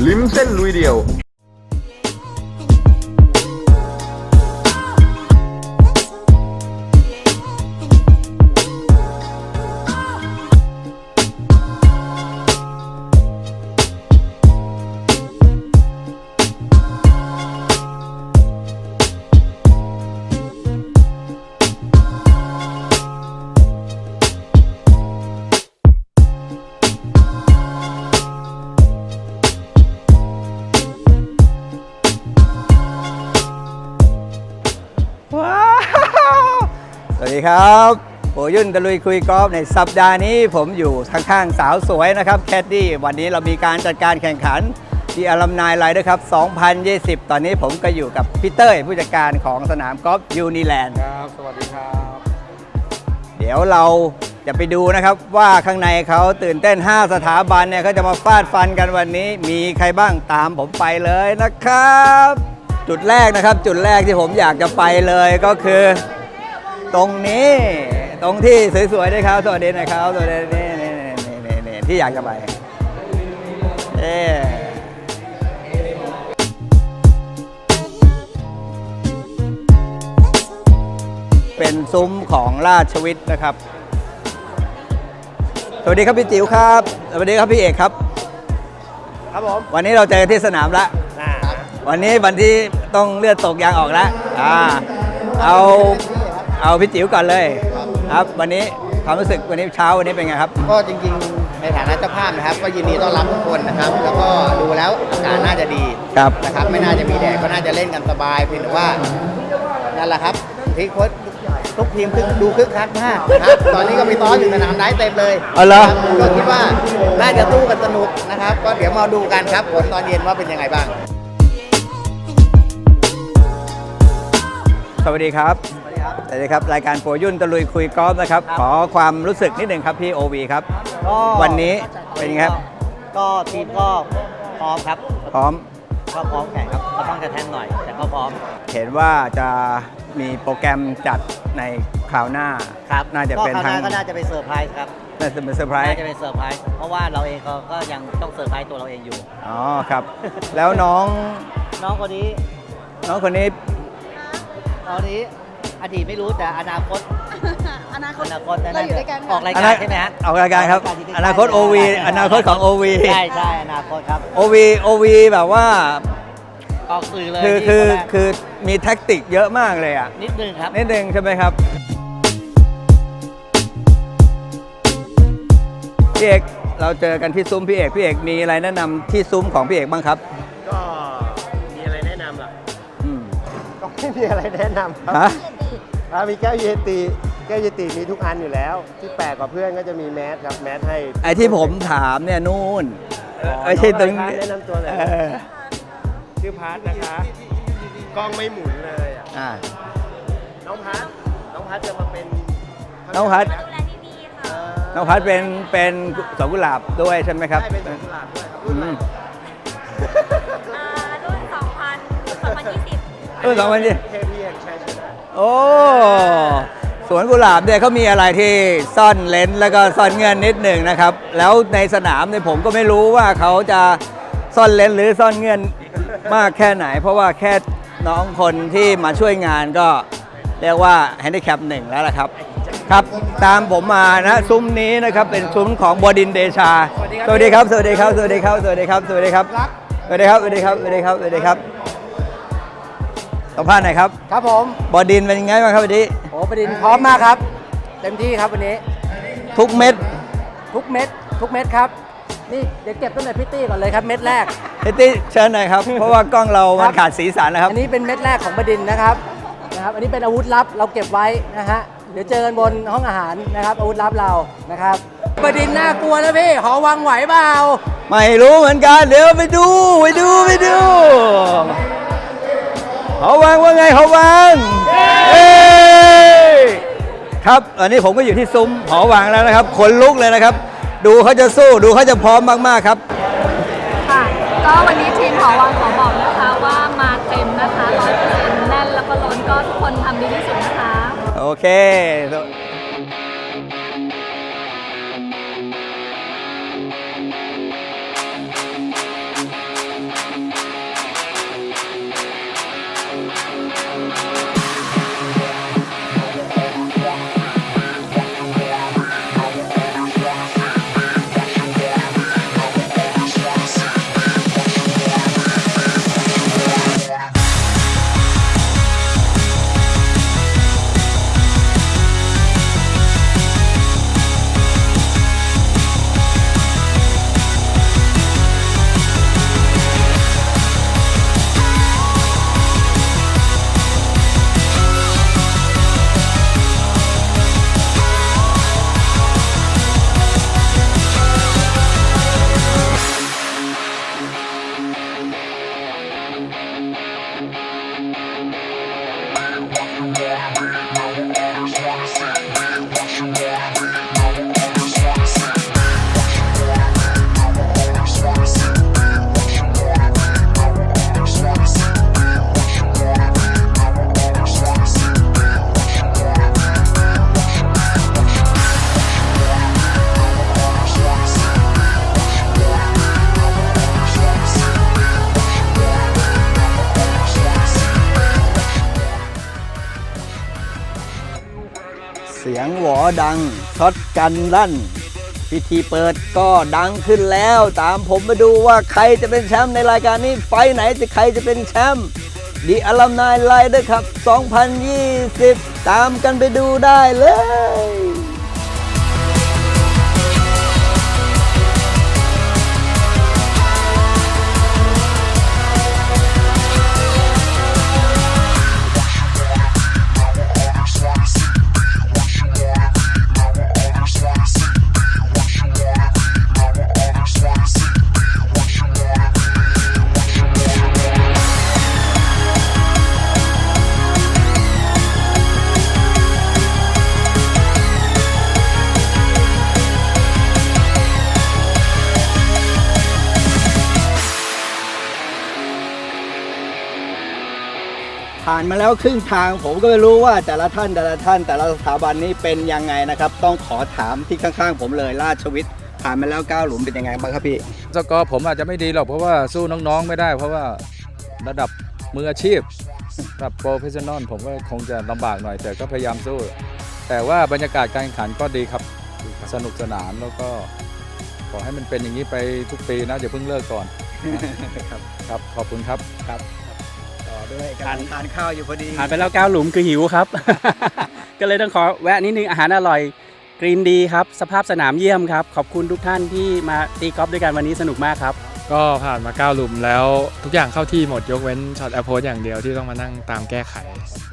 Limsen Luidio ครับโอยุ่นตะลุยคุยกอล์ฟในสัปดาห์นี้ผมอยู่ข้างๆสาวสวยนะครับแคดดี้วันนี้เรามีการจัดการแข่งขันที่อารัมนายไลด้วยครับ 2020 ตอนนี้ผมก็อยู่กับพี่เต้ยผู้จัดการของสนามกอล์ฟยูนิแลนด์ครับ สวัสดีครับ เดี๋ยวเราจะไปดูนะครับว่าข้างในเขาตื่นเต้น 5 สถาบันเนี่ยเขาจะมาฟาดฟันกันวันนี้ มีใครบ้างตามผมไปเลยนะครับ จุดแรกนะครับ จุดแรกที่ผมอยากจะไปเลยก็คือ ตรงนี้ตรงที่สวยๆด้วยครับสวัสดีนะครับสวัสดีนี่นี่นี่นี่นี่ที่อยากจะไปเอ๊ะเป็นซุ้มของราชวิทย์นะครับ สวัสดีครับพี่จิ๋วครับ สวัสดีครับพี่เอกครับ ครับผม วันนี้เราเจอกันที่สนามละอ่าวันนี้วันที่ต้องเลือดตกยางออกแล้วอ่าเอา เอาพี่จิ๋วก่อนเลยครับ วันนี้ความรู้สึกวันนี้เช้าวันนี้เป็นไงครับ ก็จริงๆ ในฐานะเจ้าภาพนะครับ ก็ยินดีต้อนรับทุกคนนะครับ แล้วก็ดูแล้วอากาศน่าจะดีครับ นะครับไม่น่าจะมีแดดก็น่าจะเล่นกันสบายเพียงแต่ว่านั่นแหละครับที่โค้ชทุกทีมคึกดูคึกคักมากนะครับ ตอนนี้ก็มีต้อนอยู่สนามได้เต็มเลยอ๋อเหรอ ครับก็คิดว่าน่าจะตู้กันสนุกนะครับ ก็เดี๋ยวมาดูกันครับผลตอนเย็นว่าเป็นยังไงบ้าง สวัสดีครับ สวัสดีครับ รายการโปรยุ่นตะลุยคุยกอล์ฟนะครับ ขอความรู้สึกนิดหนึ่งครับพี่โอวีครับ ก็วันนี้เป็นยังไงครับ ก็ทีมก็พร้อมครับ พร้อมก็พร้อมแข่งครับก็ต้องกระแทงหน่อย แต่ก็พร้อม เห็นว่าจะมีโปรแกรมจัดในคราวหน้าครับน่าจะเป็นก็คราวหทางน้าก็น่าจะเป็นเซอร์ไพรส์ครับน่าจะเป็นเซอร์ไพรน่าส์จะเป็นเซอร์ไพรส์เพราะว่าเราเองก็ก็ยังต้องเซอร์ไพรส์ตัวเราเองอยู่อ๋อครับ แล้วน้องน้องคนนี้ น้องคนนี้น้องคนนี้ อดีตไม่รู้แต่อนาคต อนาคตอนาคตแน่ๆเราอยู่ด้วยกันออกรายอการนาใช่ไหมฮะออกรายการครับออกรายการที่อนาคตใช่ OV อนาคตของ OV ใช่ใช่อนาคตครับ OV OV แบบว่าออกสื่อเลยคือนี่คือคนแรกคือมีแท็กติกเยอะมากเลยอะ นิดนึงครับ นิดนึงใช่ไหมครับพี่เอกเราเจอกันที่ซุ้มพี่เอกพี่เอกมีอะไรแนะนำที่ซุ้มของพี่เอกบ้างครับ ก็มีอะไรแนะนำล่ะอืมก็ไม่มีอะไรแนะนำครับ ฮะอ่ามีแก้วเยติ แก้วเยติมีทุกอันอยู่แล้ว ที่แปลกกว่าเพื่อนก็จะมีแมสครับแมสให้ไอที่ผมถามเนี่ยนู่นอ๋อไม่ใช่ตรงน้องอะไรคะแนะนำตัวหน่อยเออชื่อพาร์ทนะคะกล้องไม่หมุนเลยอะอ่าน้องพาร์ทน้องพาร์ทจะมาเป็นน้องพัดดูแลที่นี่ค่ะเอ่อน้องพัดเป็นเป็นสวนกุหลาบด้วยใช่ไหมครับใช่เป็นสวนกุหลาบด้วยครับอืรุ่นอะไรมอ่ารุ่น 2000 2020 เออสองพันยี่เคพีแห่งชัยชนะ โอ้สวนกุหลาบเนี่ยเขามีอะไรที่ซ่อนเลนส์แล้วก็ซ่อนเงินนิดหนึ่งนะครับ แล้วในสนามเนี่ยผมก็ไม่รู้ว่าเขาจะซ่อนเลนส์หรือซ่อนเงินมากแค่ไหน เพราะว่าแค่น้องคนที่มาช่วยงานก็เรียกว่าแฮนดิแคปหนึ่งแล้วละครับ ครับตามผมมานะซุ้มนี้นะครับเป็นซุ้มของบดินเดชา สวัสดีครับสวัสดีครับสวัสดีครับสวัสดีครับสวัสดีครับสวัสดีครับสวัสดีครับสวัสดีครับสวัสดีครับ สัมภาษณ์หน่อยครับ ครับผมบดินทร์เป็นยังไงบ้างครับวันนี้ โอ้ประเด็นพร้อมมากครับ เต็มที่ครับวันนี้ ทุกเม็ดทุกเม็ด ทุกเม็ดครับ นี่เดี๋ยวเก็บตั้งแต่พิตตี้ก่อนเลยครับเม็ดแรกเฮตตี้เชิญหน่อยครับ เพราะว่ากล้องเรามันขาดสีสันนะครับ อันนี้เป็นเม็ดแรกของบดินทร์นะครับนะครับ อันนี้เป็นอาวุธลับเราเก็บไว้นะฮะ เดี๋ยวเจอกันบนห้องอาหารนะครับอาวุธลับเรานะครับบดินทร์น่ากลัวนะพี่หอวังไหวเปล่า ไม่รู้เหมือนกัน เดี๋ยวไปดู ไปดู ไปดู เขาวางว่าไงเขาวางเอ้ยครับอันนี้ผมก็อยู่ที่ซุ้มหอวางแล้วนะครับขนลุกเลยนะครับ ดูเขาจะสู้ดูเขาจะพร้อมมากๆครับ ค่ะ ก็วันนี้ทีมหอวังขอบอกนะคะว่ามาเต็มนะคะ100%แน่นแล้วก็ล้นก็ทุกคนทำดีที่สุดนะคะ โอเค งหวอดังช็อตกันลั่น พิธีเปิดก็ดังขึ้นแล้ว ตามผมมาดูว่าใครจะเป็นแชมป์ในรายการนี้ไฟไหนจะใครจะเป็นแชมป์ดีอัลลัมนายไลเดอร์ครับ 2020 ตามกันไปดูได้เลย ผ่านมาแล้วครึ่งทาง ผมก็ไม่รู้ว่าแต่ละท่านแต่ละท่าน แต่ละสถาบันนี้เป็นยังไงนะครับ ต้องขอถามที่ข้างๆ ผมเลยราชวิทย์ผ่านมาแล้ว9หลุมเป็นยังไงบ้างครับพี่สกอร์ผมอาจจะไม่ดีหรอกเพราะว่าสู้น้องๆไม่ได้ เพราะว่าระดับมืออาชีพระดับโปรเฟชชั่นอลผมก็คงจะลำบากหน่อย แต่ก็พยายามสู้ แต่ว่าบรรยากาศการแข่งขันก็ดีครับ สนุกสนานแล้วก็ขอให้มันเป็นอย่างนี้ไปทุกปีนะอย่าเพิ่งเลิกก่อนครับ ครับขอบคุณครับครับต่อ ด้วยการทานข้าวอยู่พอดีผ่านไปแล้ว9หลุมคือหิวครับ ก็เลยต้องขอแวะนิดนึงอาหารอร่อยกรีนดีครับ สภาพสนามเยี่ยมครับ ขอบคุณทุกท่านที่มาตีกอล์ฟด้วยกันวันนี้สนุกมากครับ ก็ผ่านมา 9 หลุมแล้วทุกอย่างเข้าที่หมดยกเว้นช็อตแอปโพสอย่างเดียวที่ต้องมานั่งตามแก้ไข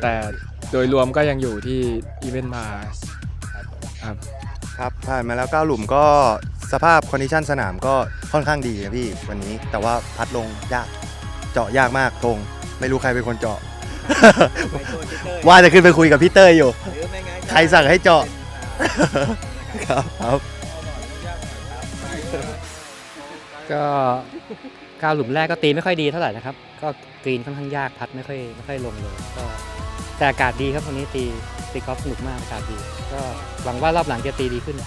แต่โดยรวมก็ยังอยู่ที่อีเวนต์มาครับ ครับผ่านมาแล้ว 9 หลุมก็สภาพคอนดิชันสนามก็ค่อนข้างดีนะพี่วันนี้ แต่ว่าพัดลงยากเจาะยากมากธง ไม่รู้ใครเป็นคนเจาะ ว่าจะขึ้นไปคุยกับพี่เต้ยอยู่ ใครสั่งให้เจาะ ครับครับ ก็ก้าวหลุมแรกก็ตีไม่ค่อยดีเท่าไหร่นะครับ ก็กรีนค่อนข้างยากพัดไม่ค่อยไม่ค่อยลงเลยก็แต่อากาศดีครับวันนี้ตีตีกอล์ฟสนุกมากอากาศดี ก็หวังว่ารอบหลังจะตีดีขึ้น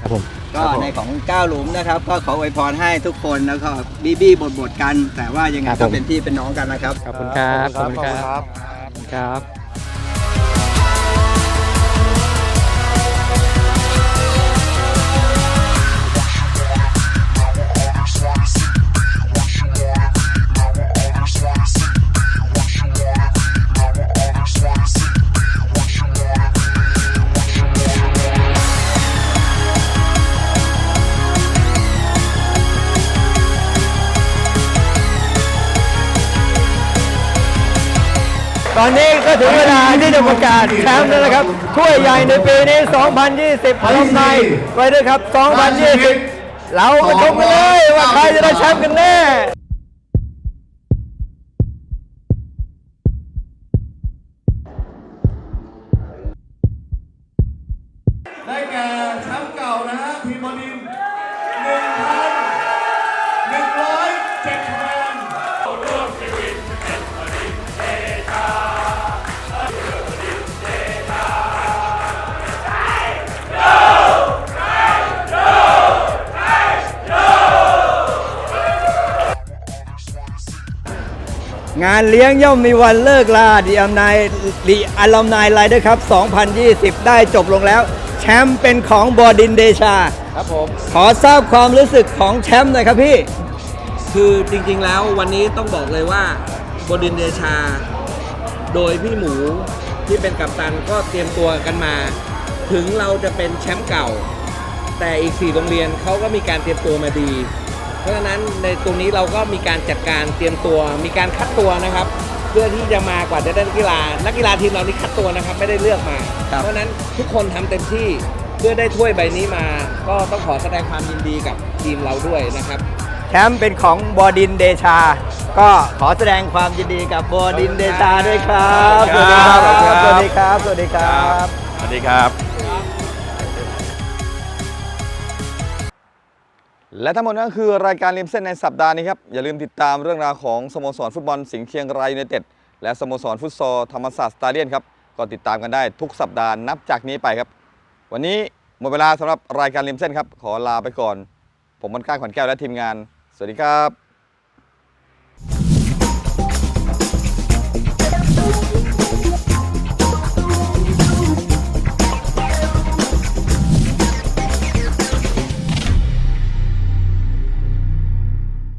ครับผมก็ในของ9หลุมนะครับก็ขออวยพรให้ทุกคนแล้วก็บีบี้บทบทๆกัน แต่ว่ายังไงครับก็ผมเป็นพี่เป็นน้องกันนะครับขอบคุณครับขอบคุณครับขอบคุณครับ ถึงเวลาที่จะประกาศแชมป์แล้วนะครับถ้วยใหญ่ในปีนี้ 2020พลังในไว้ด้วยครับ 2020 เรามาชมกันเลยว่าใครจะได้แชมป์กันแน่ได้แก่แชมป์เก่านะฮะทีมบอลดินหนึ่งพัน งานเลี้ยงย่อมมีวันเลิกลาดีอัมนายดีอัลลัมนายไลเดอร์ครับ 2020 ได้จบลงแล้ว แชมป์เป็นของบอดินเดชา ครับผม ขอทราบความรู้สึกของแชมป์หน่อยครับพี่ คือจริงๆแล้ววันนี้ต้องบอกเลยว่าบดินเดชา โดยพี่หมูที่เป็นกัปตันก็เตรียมตัวกันมา ถึงเราจะเป็นแชมป์เก่า แต่อีก 4 โรงเรียนเขาก็มีการเตรียมตัวมาดี เพราะฉะนั้นในตรงนี้เราก็มีการจัดการเตรียมตัว มีการคัดตัวนะครับ เพื่อที่จะมากว่าจะได้นักกีฬา นักกีฬาทีมเรานี่คัดตัวนะครับ ไม่ได้เลือกมา ครับเพราะฉะนั้นทุกคนทำเต็มที่เพื่อได้ถ้วยใบนี้มา ก็ต้องขอแสดงความยินดีกับทีมเราด้วยนะครับ แชมป์เป็นของบอดินเดชา ก็ขอแสดงความยินดีกับบอดินเดชาด้วยครับ สวัสดีครับ สวัสดีครับ สวัสดีครับ สวัสดีครับ และทั้งหมดนั้นคือรายการริมเส้นในสัปดาห์นี้ครับ อย่าลืมติดตามเรื่องราวของสโมสรฟุตบอลสิงห์เชียงรายยูเนเต็ด และสโมสรฟุตซอลธรรมศาสตร์สตาเดียนครับ ก็ติดตามกันได้ทุกสัปดาห์นับจากนี้ไปครับ วันนี้หมดเวลาสำหรับรายการริมเส้นครับ ขอลาไปก่อน ผมมันก้าขวัญแก้วและทีมงาน สวัสดีครับ